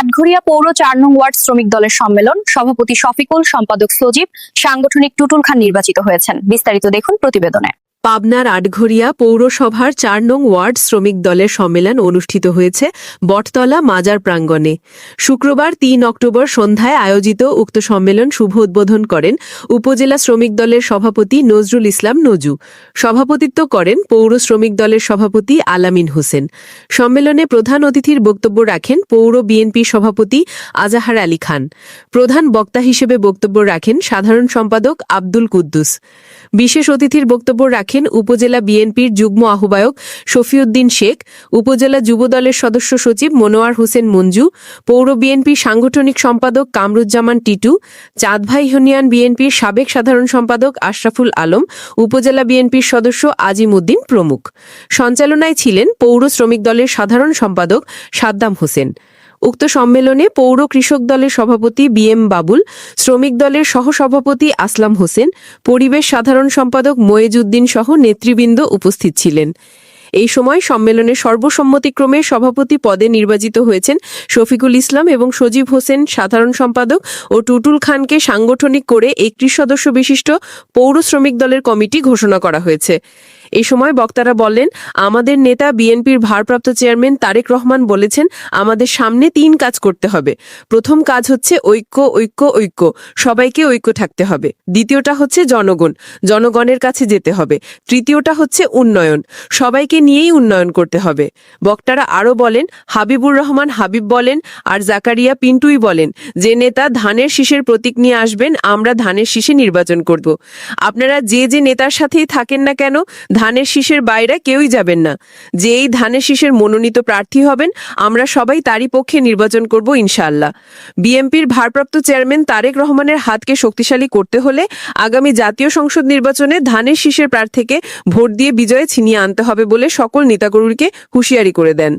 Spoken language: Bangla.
আটঘরিয়া পৌর চার নং ওয়ার্ড শ্রমিক দলের সম্মেলন। সভাপতি শফিকুল, সম্পাদক সজীব, সাংগঠনিক টুটুল খান নির্বাচিত হয়েছেন। বিস্তারিত দেখুন প্রতিবেদনে। পাবনার আটঘরিয়া পৌরসভার চার নং ওয়ার্ড শ্রমিক দলের সম্মেলন অনুষ্ঠিত হয়েছে বটতলা মাজার প্রাঙ্গণে। শুক্রবার তিন অক্টোবর সন্ধ্যায় আয়োজিত উক্ত সম্মেলন শুভ উদ্বোধন করেন উপজেলা শ্রমিক দলের সভাপতি নজরুল ইসলাম নজু। সভাপতিত্ব করেন পৌর শ্রমিক দলের সভাপতি আলামিন হোসেন। সম্মেলনে প্রধান অতিথির বক্তব্য রাখেন পৌর বিএনপি সভাপতি আজাহার আলী খান। প্রধান বক্তা হিসেবে বক্তব্য রাখেন সাধারণ সম্পাদক আব্দুল কুদ্দুস। বিশেষ অতিথির বক্তব্য রাখেন উপজেলা বিএনপির যুগ্ম আহ্বায়ক শফিউদ্দিন শেখ, উপজেলা যুবদলের সদস্য সচিব মনোয়ার হোসেন মঞ্জু, পৌর বিএনপির সাংগঠনিক সম্পাদক কামরুজ্জামান টিটু চাঁদভাই ইউনিয়ন বিএনপির সাবেক সাধারণ সম্পাদক আশরাফুল আলম, উপজেলা বিএনপির সদস্য আজিম উদ্দিন প্রমুখ। সঞ্চালনায় ছিলেন পৌর শ্রমিক দলের সাধারণ সম্পাদক সাদ্দাম হোসেন। উক্ত সম্মেলনে পৌর কৃষক দলের সভাপতি বি এম বাবুল, শ্রমিক দলের সহসভাপতি আসলাম হোসেন, পরিবেশ সাধারণ সম্পাদক ময়েজউদ্দিন সহ নেতৃবৃন্দ উপস্থিত ছিলেন। এই সময় সম্মেলনে সর্বসম্মতিক্রমে সভাপতি পদে নির্বাচিত হয়েছেন শফিকুল ইসলাম এবং সজীব হোসেন, সাধারণ সম্পাদক ও টুটুল খানকে সাংগঠনিক করে একত্রিশ সদস্য বিশিষ্ট পৌর শ্রমিক দলের কমিটি ঘোষণা করা হয়েছে। এই সময় বক্তারা বললেন, আমাদের নেতা, বিএনপির ভারপ্রাপ্ত চেয়ারম্যান তারেক রহমান বলেছেন, আমাদের সামনে তিন কাজ করতে হবে। প্রথম কাজ হচ্ছে ঐক্য ঐক্য ঐক্য। সবাইকে ঐক্য থাকতে হবে। দ্বিতীয়টা হচ্ছে জনগণ। জনগণের কাছে যেতে হবে। তৃতীয়টা হচ্ছে উন্নয়ন। সবাইকে নিয়েই উন্নয়ন করতে হবে। বক্তারা আরও বলেন, হাবিবুর রহমান হাবিব বলেন, আর জাকারিয়া পিন্টুই বলেন, যে নেতা ধানের শীষের প্রতীক নিয়ে আসবেন, আমরা ধানের শীষে নির্বাচন করব। আপনারা যে যে নেতার সাথেই থাকেন না কেন ধানের শীষের বাইরে কেউই যাবেন না। যে এই ধানের শীষের মনোনীত প্রার্থী হবেন, আমরা সবাই তারই পক্ষে নির্বাচন করব ইনশাআল্লাহ। বিএনপির ভারপ্রাপ্ত চেয়ারম্যান তারেক রহমানের হাতকে শক্তিশালী করতে হলে আগামী জাতীয় সংসদ নির্বাচনে ধানের শীষের প্রার্থীকে ভোট দিয়ে বিজয়ে ছিনিয়ে আনতে হবে বলে সকল নেতাকর্মীকে হুঁশিয়ারি করে দেন।